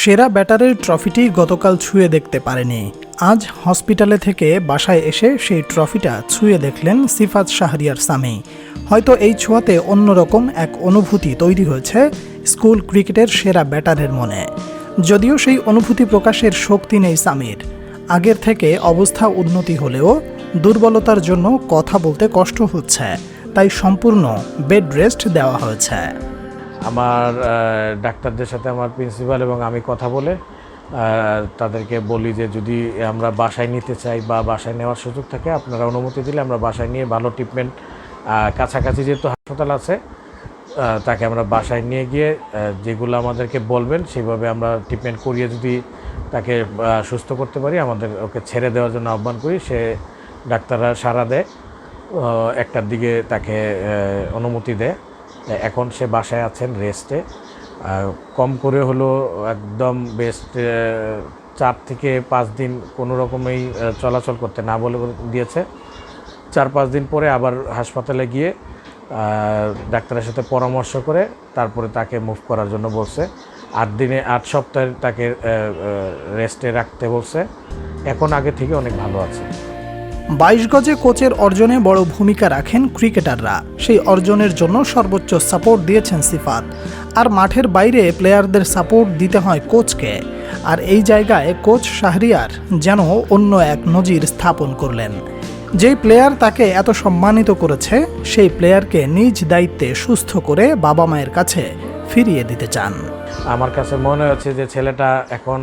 সেরা ব্যাটারের ট্রফিটি গতকাল ছুঁয়ে দেখতে পারেনি। আজ হসপিটালে থেকে বাসায় এসে সেই ট্রফিটা ছুঁয়ে দেখলেন সিফাত শাহরিয়ার সামি হয়তো এই ছোঁয়াতে অন্যরকম এক অনুভূতি তৈরি হয়েছে স্কুল ক্রিকেটের সেরা ব্যাটারের মনে। যদিও সেই অনুভূতি প্রকাশের শক্তি নেই সামির আগের থেকে অবস্থা উন্নতি হলেও দুর্বলতার জন্য কথা বলতে কষ্ট হচ্ছে, তাই সম্পূর্ণ বেড রেস্ট দেওয়া হয়েছে। আমার ডাক্তারদের সাথে আমার প্রিন্সিপাল এবং আমি কথা বলে তাদেরকে বলি যে যদি আমরা বাসায় নিতে চাই বা বাসায় নেওয়ার সুযোগ থাকে, আপনারা অনুমতি দিলে আমরা বাসায় নিয়ে ভালো ট্রিটমেন্ট কাছাকাছি যেহেতু হাসপাতাল আছে তাকে আমরা বাসায় নিয়ে গিয়ে যেগুলো আমাদেরকে বলবেন সেইভাবে আমরা ট্রিটমেন্ট করিয়ে যদি তাকে সুস্থ করতে পারি, আমাদের ওকে ছেড়ে দেওয়ার জন্য আহ্বান করি। সে ডাক্তাররা সাড়া দেয় একটার দিকে তাকে অনুমতি দেয়। এখন সে বাসায় আছেন রেস্টে কম করে হলো একদম বেস্ট চার থেকে পাঁচ দিন কোনো রকমেই চলাচল করতে না বলে দিয়েছে। চার পাঁচ দিন পরে আবার হাসপাতালে গিয়ে ডাক্তারের সাথে পরামর্শ করে তারপরে তাকে মুভ করার জন্য বলছে। আট দিনে, আট সপ্তাহে তাকে রেস্টে রাখতে বলছে। এখন আগে থেকে অনেক ভালো আছে। বাইশ গজে কোচের অর্জনে বড় ভূমিকা রাখেন ক্রিকেটাররা। সেই অর্জনের জন্য সর্বোচ্চ সাপোর্ট দিয়েছেন সিফাত। আর মাঠের বাইরে প্লেয়ারদের সাপোর্ট দিতে হয় কোচকে। আর এই জায়গায় কোচ শাহরিয়ার যেন অন্য এক নজির স্থাপন করলেন। যেই প্লেয়ার তাকে এত সম্মানিত করেছে, সেই প্লেয়ারকে নিজ দায়িত্বে সুস্থ করে বাবা মায়ের কাছে ফিরিয়ে দিতে চান। আমার কাছে মনে হচ্ছে যে ছেলেটা এখন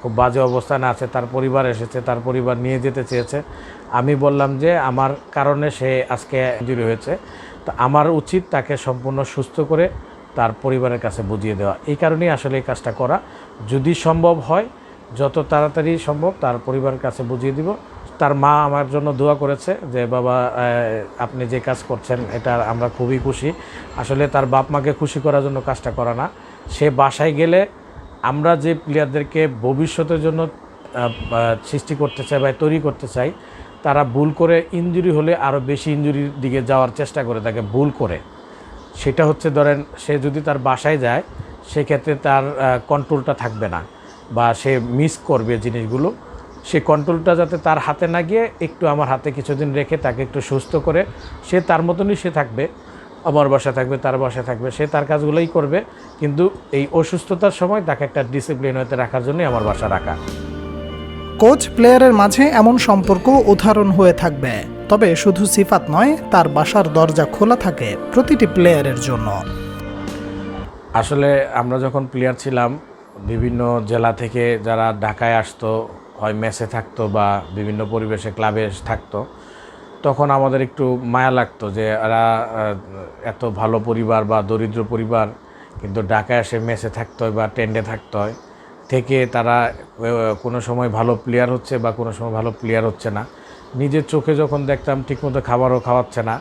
খুব বাজে অবস্থানে আছে, তার পরিবার এসেছে, তার পরিবার নিয়ে যেতে চেয়েছে। আমি বললাম যে আমার কারণে সে আজকে ইঞ্জুরি হয়েছে। তো আমার উচিত তাকে সম্পূর্ণ সুস্থ করে তার পরিবারের কাছে বুঝিয়ে দেওয়া। এই কারণেই আসলে এই কাজটা করা। যদি সম্ভব হয়, যত তাড়াতাড়ি সম্ভব তার পরিবারের কাছে বুঝিয়ে দিব। তার মা আমার জন্য দোয়া করেছে যে, বাবা আপনি যে কাজ করছেন, এটা আমরা খুবই খুশি। আসলে তার বাপ মাকে খুশি করার জন্য কাজটা করা না। সে বাসায় গেলে আমরা যে প্লেয়ারদেরকে ভবিষ্যতের জন্য সৃষ্টি করতে চাই বা তৈরি করতে চাই, তারা ভুল করে ইঞ্জুরি হলে আরও বেশি ইঞ্জুরির দিকে যাওয়ার চেষ্টা করে তাকে ভুল করে। সেটা হচ্ছে ধরেন, সে যদি তার বাসায় যায়, সেক্ষেত্রে তার কন্ট্রোলটা থাকবে না বা সে মিস করবে জিনিসগুলো। সে কন্ট্রোলটা যাতে তার হাতে না গিয়ে একটু আমার হাতে কিছুদিন রেখে তাকে একটু সুস্থ করে, সে তার মতনই সে থাকবে। আমার বাসায় থাকবে তার বাসায় থাকবে সে তার কাজগুলোই করবে কিন্তু এই অসুস্থতার সময় তাকে একটা ডিসিপ্লিন হতে রাখার জন্যই আমার বাসা রাখা। কোচ প্লেয়ারের মাঝে এমন সম্পর্ক উদাহরণ হয়ে থাকবে তবে শুধু সিফাত নয় তার বাসার দরজা খোলা থাকে প্রতিটি প্লেয়ারের জন্য। আসলে আমরা যখন প্লেয়ার ছিলাম বিভিন্ন জেলা থেকে যারা ঢাকায় আসতো হয় মেসে থাকতো বা বিভিন্ন পরিবেশে ক্লাবে থাকতো তখন আমাদের একটু মায়া লাগতো যে এরা এত ভালো পরিবার বা দরিদ্র পরিবার, কিন্তু ঢাকায় এসে মেসে থাকতে হয় বা টেন্ডে থাকতে হয়। থেকে তারা কোনো সময় ভালো প্লেয়ার হচ্ছে বা কোনো সময় ভালো প্লেয়ার হচ্ছে না। নিজের চোখে যখন দেখতাম ঠিকমতো খাবারও খাওয়াচ্ছে না,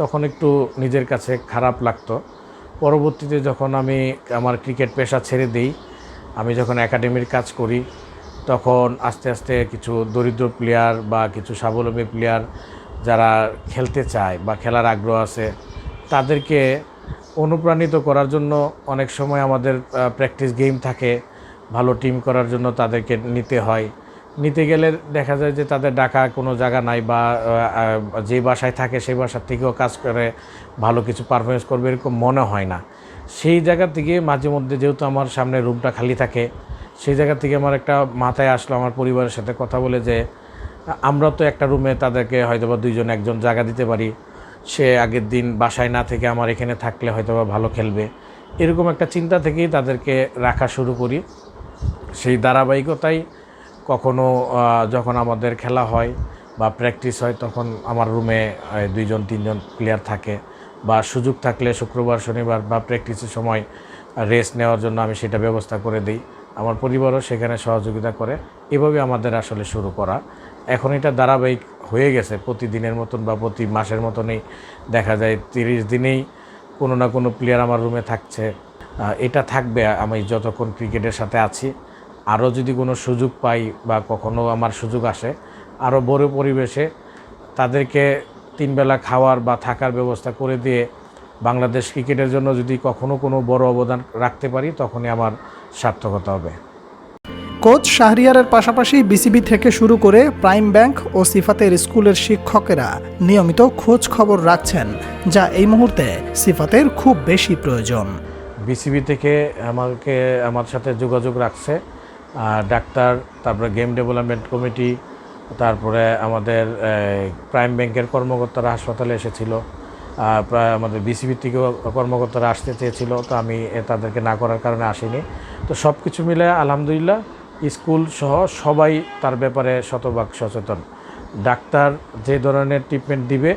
তখন একটু নিজের কাছে খারাপ লাগতো। পরবর্তীতে যখন আমি আমার ক্রিকেট পেশা ছেড়ে দিই, আমি যখন একাডেমির কাজ করি, তখন আস্তে আস্তে কিছু দরিদ্র প্লেয়ার বা কিছু স্বাবলম্বী প্লেয়ার যারা খেলতে চায় বা খেলার আগ্রহ আছে, তাদেরকে অনুপ্রাণিত করার জন্য অনেক সময় আমাদের প্র্যাকটিস গেম থাকে। ভালো টিম করার জন্য তাদেরকে নিতে হয়। নিতে গেলে দেখা যায় যে তাদের ডাকা কোনো জায়গা নাই বা যে বাসায় থাকে সেই বাসার থেকেও কাজ করে, ভালো কিছু পারফরমেন্স করবে এরকম মনে হয় না। সেই জায়গা থেকে মাঝে মধ্যে যেহেতু আমার সামনে রুমটা খালি থাকে, সেই জায়গা থেকে আমার একটা মাথায় আসলো, আমার পরিবারের সাথে কথা বলে যে আমরা তো একটা রুমে তাদেরকে হয়তো বা দুইজন, একজন জায়গা দিতে পারি। সে আগের দিন বাসায় না থেকে আমার এখানে থাকলে হয়তো বা ভালো খেলবে। এরকম একটা চিন্তা থেকেই তাদেরকে রাখা শুরু করি। সেই ধারাবাহিকতাই কখনো যখন আমাদের খেলা হয় বা প্র্যাকটিস হয়, তখন আমার রুমে দুইজন, তিনজন প্লেয়ার থাকে বা সুযোগ থাকলে শুক্রবার, শনিবার বা প্র্যাকটিসের সময় রেস্ট নেওয়ার জন্য আমি সেটা ব্যবস্থা করে দিই। আমার পরিবারও সেখানে সহযোগিতা করে। এভাবে আমাদের আসলে শুরু করা। এখন এটা ধারাবাহিক হয়ে গেছে। প্রতিদিনের মতন বা প্রতি মাসের মতনই দেখা যায়, তিরিশ দিনেই কোনো না কোনো প্লেয়ার আমার রুমে থাকছে। এটা থাকবে, আমি যতক্ষণ ক্রিকেটের সাথে আছি। আরও যদি কোনো সুযোগ পাই বা কখনো আমার সুযোগ আসে, আরও বড় পরিবেশে তাদেরকে তিনবেলা খাওয়ার বা থাকার ব্যবস্থা করে দিয়ে বাংলাদেশ ক্রিকেটের জন্য যদি কখনো কোনো বড় অবদান রাখতে পারি, তখনই আমার সার্থকতা হবে। কোচ শাহরিয়ারের পাশাপাশি বিসিবি থেকে শুরু করে প্রাইম ব্যাংক ও সিফাতের স্কুলের শিক্ষকেরা নিয়মিত খোঁজ খবর রাখছেন, যা এই মুহূর্তে সিফাতের খুব বেশি প্রয়োজন। বিসিবি থেকে আমাকে, আমার সাথে যোগাযোগ রাখছে ডাক্তার, তারপরে গেম ডেভেলপমেন্ট কমিটি, তারপরে আমাদের প্রাইম ব্যাংকের কর্মকর্তারা হাসপাতালে এসেছিল প্রায় আমাদের বিসিবি থেকেও কর্মকর্তারা আসতে চেয়েছিল, তো আমি তাদেরকে না করার কারণে আসিনি। তো সব কিছু মিলে আলহামদুলিল্লাহ স্কুল সহ সবাই তার ব্যাপারে শতভাগ সচেতন। ডাক্তার যে ধরনের ট্রিটমেন্ট দিবে,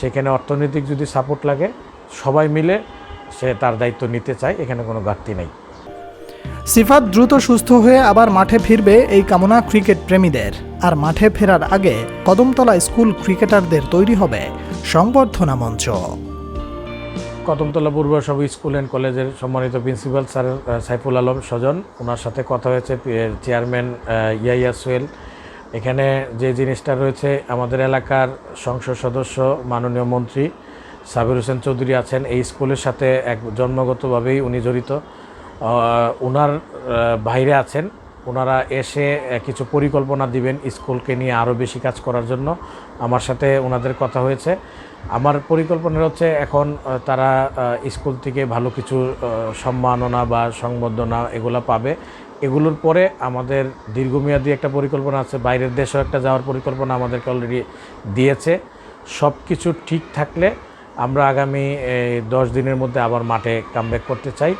সেখানে অর্থনৈতিক যদি সাপোর্ট লাগে, সবাই মিলে সে তার দায়িত্ব নিতে চায়, এখানে কোনো ঘাটতি নেই। সিফাত দ্রুত সুস্থ হয়ে আবার মাঠে ফিরবে এই কামনা ক্রিকেট প্রেমীদের। আর মাঠে ফেরার আগে কদমতলা স্কুল ক্রিকেটারদের তৈরি হবে সংবর্ধনা মঞ্চ। কদমতলা পূর্ব সব স্কুল অ্যান্ড কলেজের সম্মানিত প্রিন্সিপাল স্যার সাইফুল আলম স্বজন ওনার সাথে কথা হয়েছে চেয়ারম্যান ইয়াইয়া সোহেল। এখানে যে জিনিসটা রয়েছে, আমাদের এলাকার সংসদ সদস্য, মাননীয় মন্ত্রী সাবির হোসেন চৌধুরী আছেন। এই স্কুলের সাথে এক জন্মগতভাবেই উনি জড়িত। ওনার বাইরে আছেন। ওনারা এসে কিছু পরিকল্পনা দিবেন স্কুলকে নিয়ে আরও বেশি কাজ করার জন্য। আমার সাথে ওনাদের কথা হয়েছে। আমার পরিকল্পনা হচ্ছে এখন তারা স্কুল থেকে ভালো কিছু সম্মাননা বা সংবর্ধনা এগুলো পাবে। এগুলোর পরে আমাদের দীর্ঘমেয়াদী একটা পরিকল্পনা আছে। বাইরের দেশেও একটা যাওয়ার পরিকল্পনা আমাদেরকে অলরেডি দিয়েছে। সব কিছু ঠিক থাকলে আমরা আগামী দশ দিনের মধ্যে আবার মাঠে কামব্যাক করতে চাই।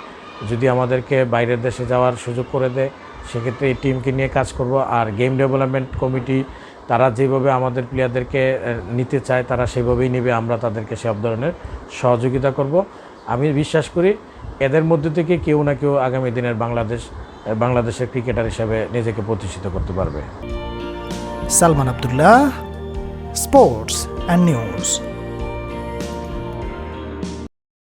যদি আমাদেরকে বাইরের দেশে যাওয়ার সুযোগ করে দেয় সেক্ষেত্রে এই টিমকে নিয়ে কাজ করব। আর গেম ডেভেলপমেন্ট কমিটি তারা যেভাবে আমাদের প্লেয়ারদেরকে নিতে চায়, তারা সেভাবেই নেবে, আমরা তাদেরকে সব ধরনের সহযোগিতা করব। আমি বিশ্বাস করি এদের মধ্যে থেকে কেউ না কেউ আগামী দিনের বাংলাদেশ বাংলাদেশের ক্রিকেটার হিসেবে নিজেকে প্রতিষ্ঠিত করতে পারবে। Salman Abdullah sports and news